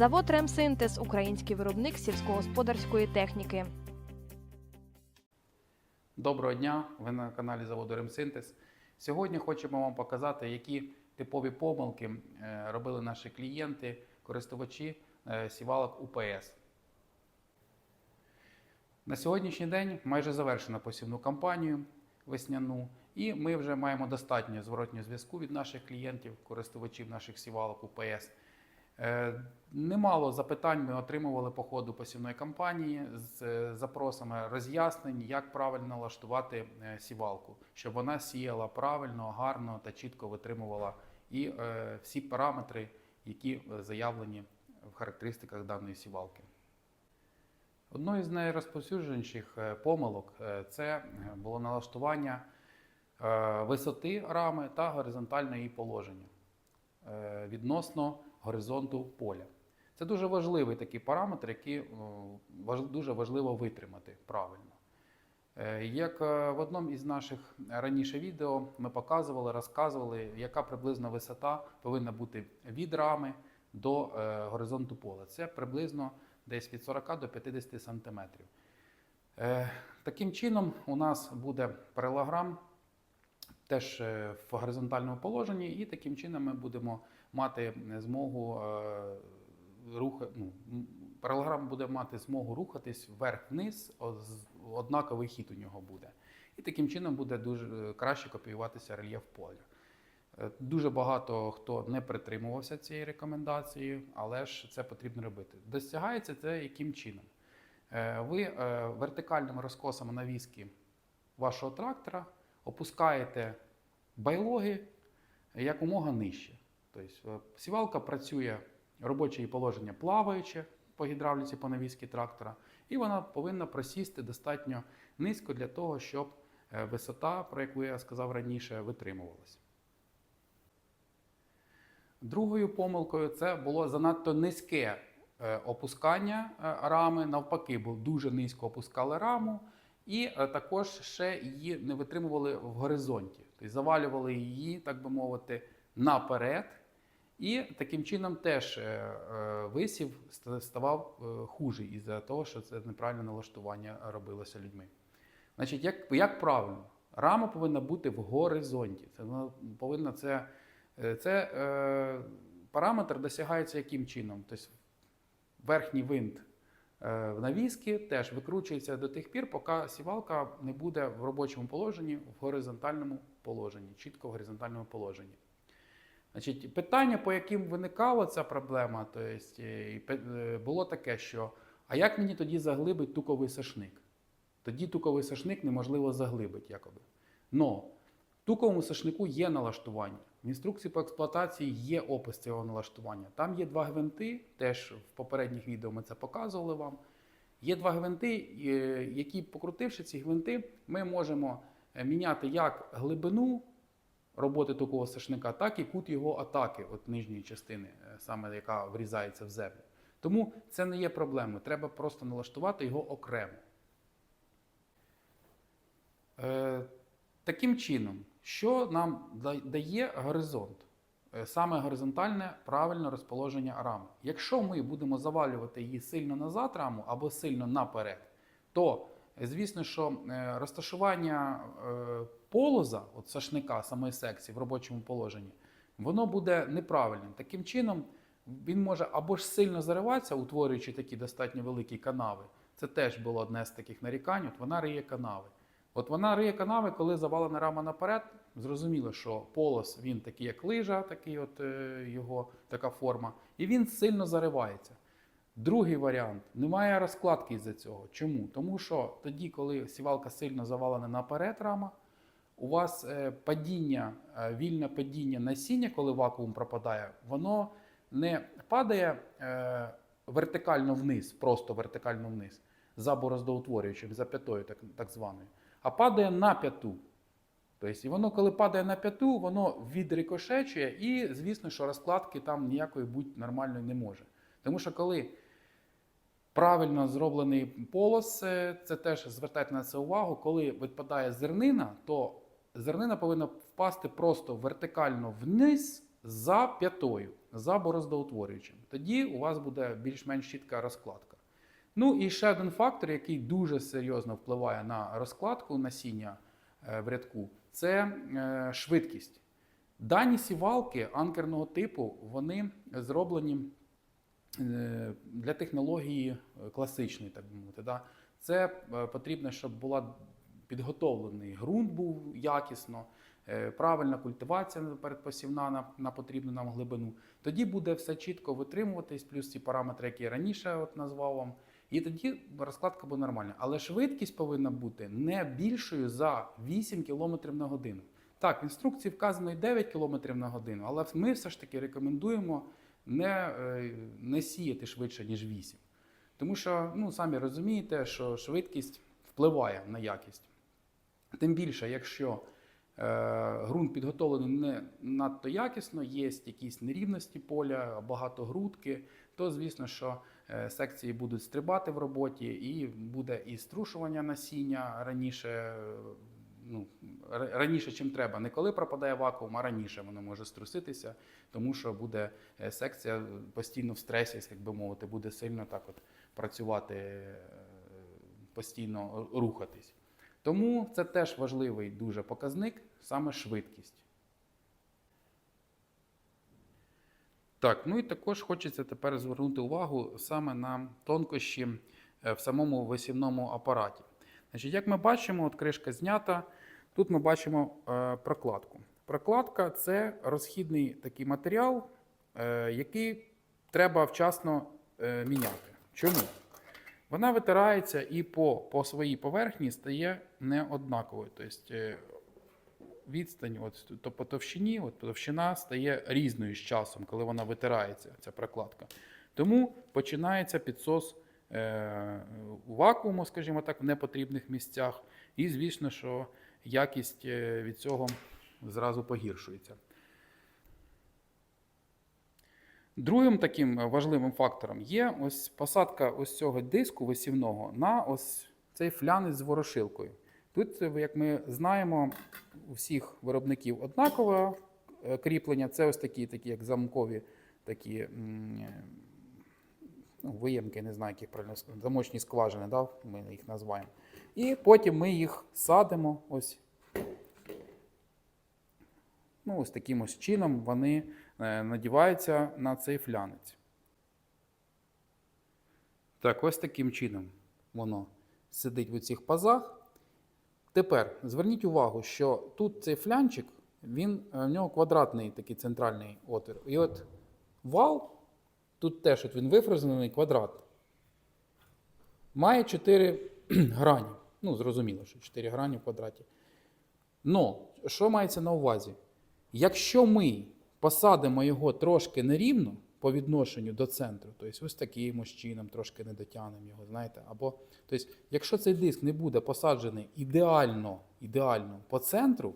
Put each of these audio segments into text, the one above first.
Завод Ремсинтез український виробник сільськогосподарської техніки. Доброго дня! Ви на каналі заводу Ремсинтез. Сьогодні хочемо вам показати, які типові помилки е, робили наші клієнти, користувачі е, сівалок УПС. На сьогоднішній день майже завершено посівну кампанію весняну, і ми вже маємо достатньо зворотнього зв'язку від наших клієнтів, користувачів наших сівалок УПС. Е, Немало запитань ми отримували по ходу посівної кампанії з е, запросами роз'яснень, як правильно налаштувати е, сівалку, щоб вона сіяла правильно, гарно та чітко витримувала і всі параметри, які заявлені в характеристиках даної сівалки. Одною з найрозповсюдженіших помилок це було налаштування висоти рами та горизонтального її положення відносно горизонту поля. Це дуже важливий такий параметр, який е, дуже важливо витримати правильно. Е, Як е, в одному із наших раніше відео ми показували, розказували, яка приблизно висота повинна бути від рами до горизонту поля. Це приблизно десь від 40 до 50 сантиметрів. Е, Таким чином, у нас буде паралограм теж в горизонтальному положенні, і таким чином ми будемо мати змогу е, ну, м, паралограм буде мати змогу рухатись вверх-вниз, однаковий хід у нього буде. І таким чином буде дуже е, краще копіюватися рельєф поля. Е, Дуже багато хто не притримувався цієї рекомендації, але ж це потрібно робити. Досягається це яким чином? Ви вертикальними розкосами навіски вашого трактора опускаєте байлоги якомога нижче. Тобто сівалка працює робоче положення плаваюче по гідравліці по навіски трактора, і вона повинна просісти достатньо низько для того, щоб е, висота, про яку я сказав раніше, витримувалася. Другою помилкою це було занадто низьке е, опускання е, рами. Навпаки, бо дуже низько опускали раму, і також ще її не витримували в горизонті, тобто завалювали її, так би мовити, наперед. І таким чином теж е, е, висів ставав е, хужий із-за того, що це неправильне налаштування робилося людьми. Значить, як, як правильно? Рама повинна бути в горизонті. Це повинна це, це е, параметр досягається яким чином? Тобто верхній винт е, в навіски теж викручується до тих пір, поки сівалка не буде в робочому положенні, в горизонтальному положенні, чітко в горизонтальному положенні. Значить, питання, по яким виникала ця проблема, то есть, е, е, було таке, що а як мені тоді заглибить туковий сошник? Тоді туковий сошник неможливо заглибити, якоби. Но в туковому сошнику є налаштування. В інструкції по експлуатації є опис цього налаштування. Там є два гвинти, теж в попередніх відео ми це показували вам. Є два гвинти, е, які, покрутивши ці гвинти, ми можемо міняти як глибину роботи такого сошника, так і кут його атаки, от нижньої частини, е, саме яка врізається в землю. Тому це не є проблемою. Треба просто налаштувати його окремо. Е, таким чином, що нам дає горизонт? Е, Саме горизонтальне правильне розположення рами. Якщо ми будемо завалювати її сильно назад раму або сильно наперед, то е, звісно, що розташування полоза, от сошника самої секції в робочому положенні, воно буде неправильним. Таким чином, він може або ж сильно зариватися, утворюючи такі достатньо великі канави. Це теж було одне з таких нарікань. От вона риє канави. От вона риє канави, коли завалена рама наперед. Зрозуміло, що полос він такий, як лижа, такий от е, його така форма, і він сильно заривається. Другий варіант немає розкладки із-за цього. Чому? Тому що тоді, коли сівалка сильно завалена наперед рама, у вас е, падіння, е, вільне падіння насіння, коли вакуум пропадає, воно не падає е, вертикально вниз, просто вертикально вниз, за бороздоутворюючим, за п'ятою, так, так званою, а падає на п'яту. Тобто, і воно, коли падає на п'яту, воно відрикошечує, і, звісно, що розкладки там ніякої бути нормальної не може. Тому що коли правильно зроблений полос, це теж звертайте на це увагу, коли випадає зернина, то зернина повинна впасти просто вертикально вниз за п'ятою, за бороздоутворюючим. Тоді у вас буде більш-менш чітка розкладка. Ну і ще один фактор, який дуже серйозно впливає на розкладку насіння е, в рядку, це е, швидкість. Дані сівалки анкерного типу вони зроблені е, для технології класичної, так би мовити. Да? Це потрібно, щоб була підготовлений ґрунт був якісно, е, правильна культивація передпосівна на, на потрібну нам глибину. Тоді буде все чітко витримуватись, плюс ці параметри, які я раніше от назвав вам. І тоді розкладка буде нормальна. Але швидкість повинна бути не більшою за 8 км на годину. Так, в інструкції вказано і 9 км на годину, але ми все ж таки рекомендуємо не, е, не сіяти швидше, ніж 8. Тому що, ну, самі розумієте, що швидкість впливає на якість. Тим більше, якщо е, ґрунт підготовлений не надто якісно, є якісь нерівності поля, багато грудки, то звісно, що е, секції будуть стрибати в роботі, і буде і струшування насіння раніше, ну, раніше, чим треба. Не коли пропадає вакуум, а раніше воно може струситися, тому що буде е, секція постійно в стресі, як би мовити, буде сильно так от працювати, постійно рухатись. Тому це теж важливий дуже показник, саме швидкість. Так, ну і також хочеться тепер звернути увагу саме на тонкощі е, в самому висівному апараті. Значить, як ми бачимо, от кришка знята, тут ми бачимо е, прокладку. Прокладка це розхідний такий матеріал, е, який треба вчасно міняти. Чому? Вона витирається і по, по своїй поверхні стає неоднаковою. Тобто е, відстань от, то по товщині, от товщина стає різною з часом, коли вона витирається, ця прокладка. Тому починається підсос е, вакууму, скажімо так, в непотрібних місцях. І, звісно, що якість е, від цього зразу погіршується. Другим таким е, важливим фактором є ось посадка ось цього диску висівного на ось цей флянець з ворошилкою. Тут, е, як ми знаємо, у всіх виробників однакове е, кріплення. Це ось такі, такі як замкові такі ну, виємки, не знаю, як правильно замочні скважини, да? ми їх називаємо. І потім ми їх садимо ось. Ну, ось таким ось чином вони е, надіваються на цей флянець. Так, ось таким чином воно сидить в цих пазах. Тепер зверніть увагу, що тут цей флянчик, він, е, в нього квадратний такий центральний отвір. І от вал, тут теж от він вифрезений квадрат, має 4 грані. Ну, зрозуміло, що 4 грані в квадраті. Но, що мається на увазі? Якщо ми посадимо його трошки нерівно по відношенню до центру, тобто ось таким ось чином трошки не дотягнемо його, знаєте, або тобто, якщо цей диск не буде посаджений ідеально, ідеально по центру,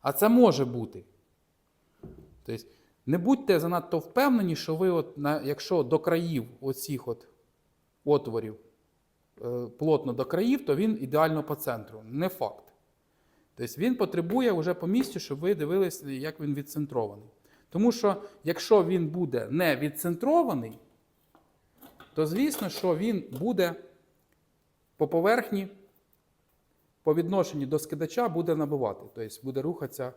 а це може бути. Тобто, не будьте занадто впевнені, що ви, от, на, якщо до країв оцих от отворів е, плотно до країв, то він ідеально по центру. Не факт. Тобто він потребує вже по місцю, щоб ви дивилися, як він відцентрований. Тому що якщо він буде не відцентрований, то звісно, що він буде по поверхні, по відношенню до скидача буде набивати. Тобто буде рухатися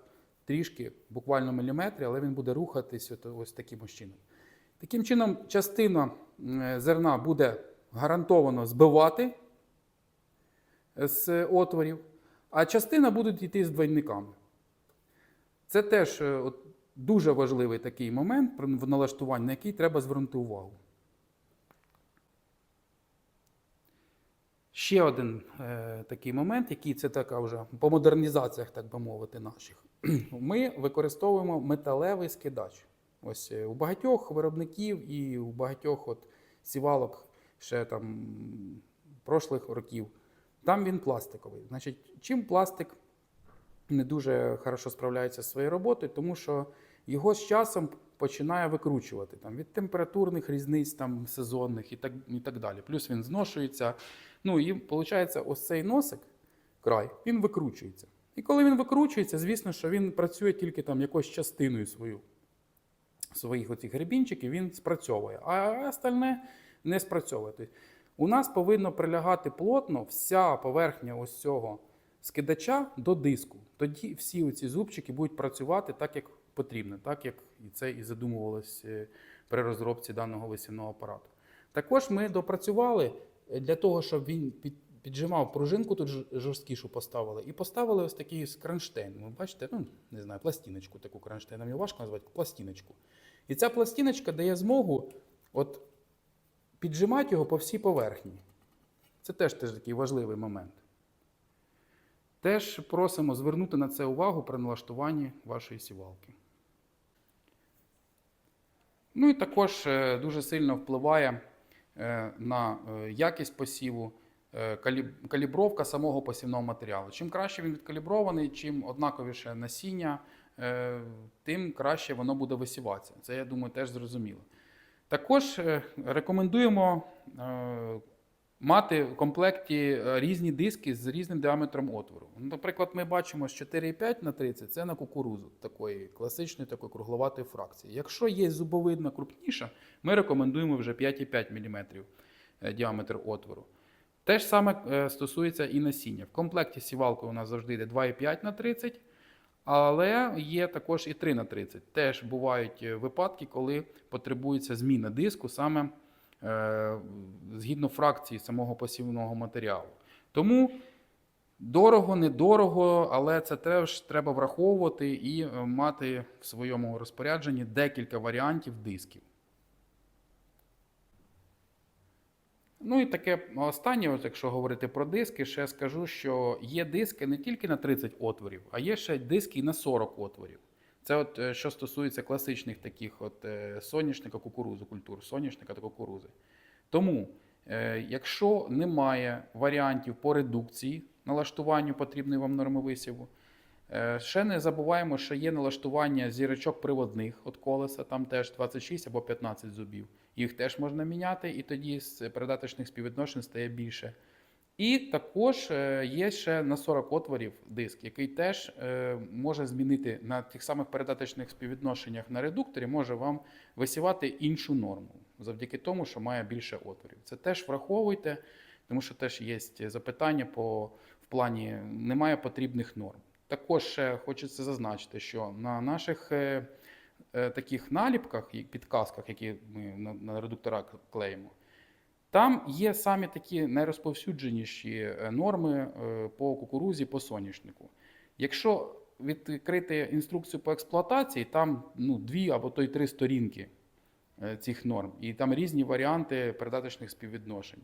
трішки, буквально міліметри, але він буде рухатись ось таким чином. Таким чином, частина зерна буде гарантовано збивати з отворів, а частина будуть йти з двойниками. Це теж е, от, дуже важливий такий момент в налаштуванні, на який треба звернути увагу. Ще один е, такий момент, який це така вже по модернізаціях, так би мовити, наших. Ми використовуємо металевий скидач. Ось е, у багатьох виробників і у багатьох от сівалок ще там прошлих років. Там він пластиковий. Значить, чим пластик не дуже хорошо справляється зі своєю роботою, тому що його з часом починає викручувати там, від температурних різниць там, сезонних і так, і так далі. Плюс він зношується. Ну і виходить, ось цей носик, край, він викручується. І коли він викручується, звісно, що він працює тільки там якоюсь частиною свою своїх оцих гребінчиків, він спрацьовує, а остальне не спрацьовує. У нас повинно прилягати плотно вся поверхня ось цього скидача до диску. Тоді всі оці зубчики будуть працювати так, як потрібно, так як і це і задумувалось е, при розробці даного висівного апарату. Також ми допрацювали е, для того, щоб він під, піджимав пружинку, тут жорсткішу поставили, і поставили ось такий кронштейн. Ви бачите, ну не знаю, пластиночку таку кронштейн, нам його важко назвати, пластиночку. І ця пластиночка дає змогу от, піджимати його по всій поверхні. Це теж, теж такий важливий момент. Теж просимо звернути на це увагу при налаштуванні вашої сівалки. Ну і також е, дуже сильно впливає е, на е, якість посіву калібровка самого посівного матеріалу. Чим краще він відкалібрований, чим однаковіше насіння, тим краще воно буде висіватися. Це, я думаю, теж зрозуміло. Також е, рекомендуємо е, мати в комплекті е, різні диски з різним діаметром отвору. Ну, Наприклад, ми бачимо з 4,5 на 30 це на кукурузу такої класичної такої кругловатої фракції. Якщо є зубовидна крупніша, ми рекомендуємо вже 5,5 мм діаметр отвору. Те ж саме стосується і насіння. В комплекті сівалки у нас завжди йде 2,5 на 30, але є також і 3 на 30. Теж бувають е, випадки, коли потребується зміна диску саме е, згідно фракції самого посівного матеріалу. Тому дорого, недорого, але це теж треба враховувати і е, мати в своєму розпорядженні декілька варіантів дисків. Ну і таке останнє, от якщо говорити про диски, ще скажу, що є диски не тільки на 30 отворів, а є ще диски і на 40 отворів. Це от е, що стосується класичних таких от е, соняшника, кукурудзи, культур, соняшника та кукурузи. Тому, е, якщо немає варіантів по редукції налаштуванню потрібної вам норми висіву, ще не забуваємо, що є налаштування зірочок приводних від колеса, там теж 26 або 15 зубів. Їх теж можна міняти, і тоді з передаточних співвідношень стає більше. І також е, є ще на 40 отворів диск, який теж е, може змінити на тих самих передаточних співвідношеннях на редукторі, може вам висівати іншу норму завдяки тому, що має більше отворів. Це теж враховуйте, тому що теж є запитання по в плані немає потрібних норм. Також хочеться зазначити, що на наших е, е, таких наліпках і підказках, які ми на, редуктора клеїмо, там є самі такі найрозповсюдженіші е, норми е, по кукурузі, по соняшнику. Якщо відкрити інструкцію по експлуатації, там ну, дві або то й три сторінки е, цих норм. І там різні варіанти передаточних співвідношень,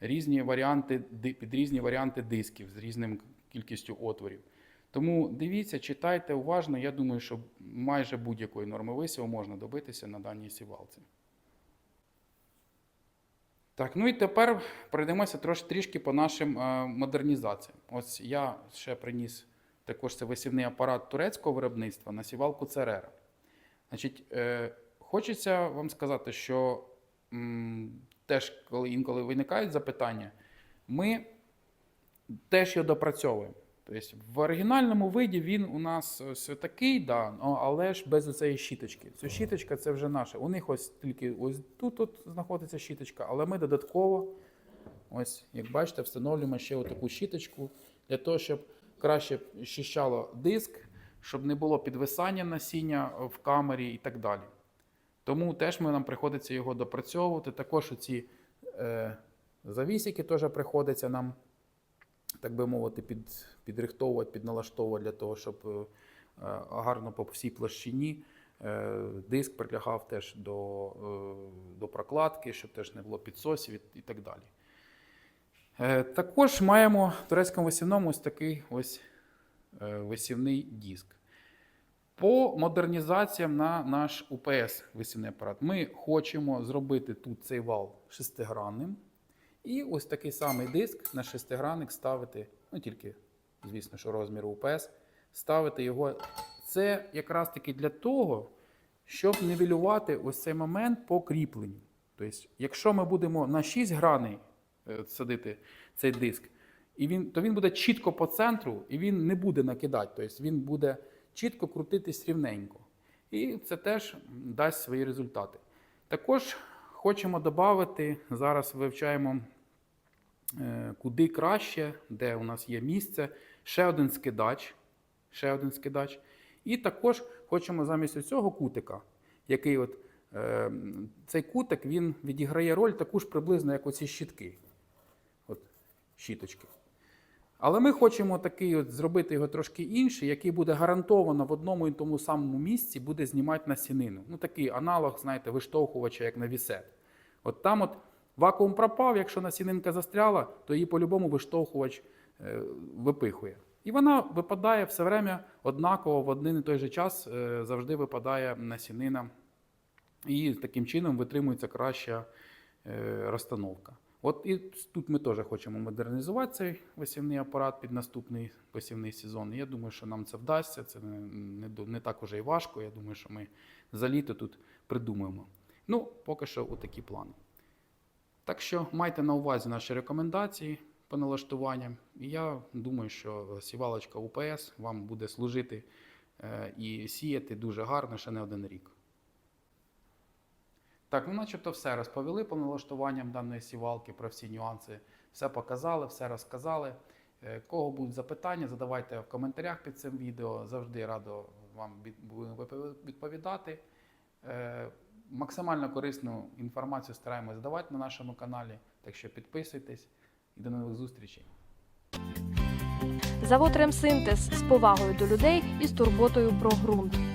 різні варіанти, під різні варіанти дисків з різним кількістю отворів. Тому дивіться, читайте уважно. Я думаю, що майже будь-якої норми висіву можна добитися на даній сівалці. Так, ну і тепер пройдемося трош, трішки по нашим е, модернізаціям. Ось я ще приніс також це висівний апарат турецького виробництва на сівалку Церера. Значить, е, хочеться вам сказати, що м, теж, коли інколи виникають запитання, ми теж його допрацьовуємо. Тобто в оригінальному виді він у нас ось такий, да, але ж без цієї щіточки. Ця щіточка це вже наша. У них ось тільки ось тут от знаходиться щіточка, але ми додатково, ось, як бачите, встановлюємо ще таку щіточку для того, щоб краще щищало диск, щоб не було підвисання насіння в камері і так далі. Тому теж ми, нам приходиться його допрацьовувати. Також оці е, завісики теж приходиться нам так би мовити, під, підрихтовувати, підналаштовувати для того, щоб е, е, гарно по всій площині е, диск прилягав теж до, до прокладки, щоб теж не було підсосів і, так далі. Також маємо в турецькому висівному ось такий ось висівний диск. По модернізаціям на наш УПС висівний апарат. Ми хочемо зробити тут цей вал шестигранним. І ось такий самий диск на шестигранник ставити, ну тільки, звісно, що розміру УПС, ставити його. Це якраз таки для того, щоб нівелювати ось цей момент по кріпленню. Тобто, якщо ми будемо на 6 граней е, садити цей диск, і він, то він буде чітко по центру, і він не буде накидати. Тобто він буде чітко крутитись рівненько. І це теж дасть свої результати. Також хочемо додати, зараз вивчаємо, куди краще, де у нас є місце, ще один скидач. Ще один скидач. І також хочемо замість цього кутика, який от, е, цей кутик він відіграє роль таку ж приблизно, як оці щітки. От, щіточки. Але ми хочемо такий от зробити його трошки інший, який буде гарантовано в одному і тому самому місці буде знімати насінину. Ну, такий аналог, знаєте, виштовхувача, як на вісет. От там от вакуум пропав, якщо насінинка застряла, то її по-любому виштовхувач е, випихує. І вона випадає все время однаково в один і той же час е, завжди випадає насінина. І таким чином витримується краща е, розстановка. От і тут ми теж хочемо модернізувати цей висівний апарат під наступний посівний сезон. Я думаю, що нам це вдасться. Це не, не, не так уже і важко. Я думаю, що ми за літо тут придумаємо. Ну, поки що такі плани. Так що майте на увазі наші рекомендації по налаштуванням. І я думаю, що сівалочка УПС вам буде служити е, і сіяти дуже гарно ще не один рік. Так, ну начебто все розповіли по налаштуванням даної сівалки, про всі нюанси. Все показали, все розказали. Е, Кого будуть запитання, задавайте в коментарях під цим відео. Завжди радо вам відповідати. Максимально корисну інформацію стараємось давати на нашому каналі. Так що підписуйтесь і до нових зустрічей. Завод Ремсинтез з повагою до людей і з турботою про ґрунт.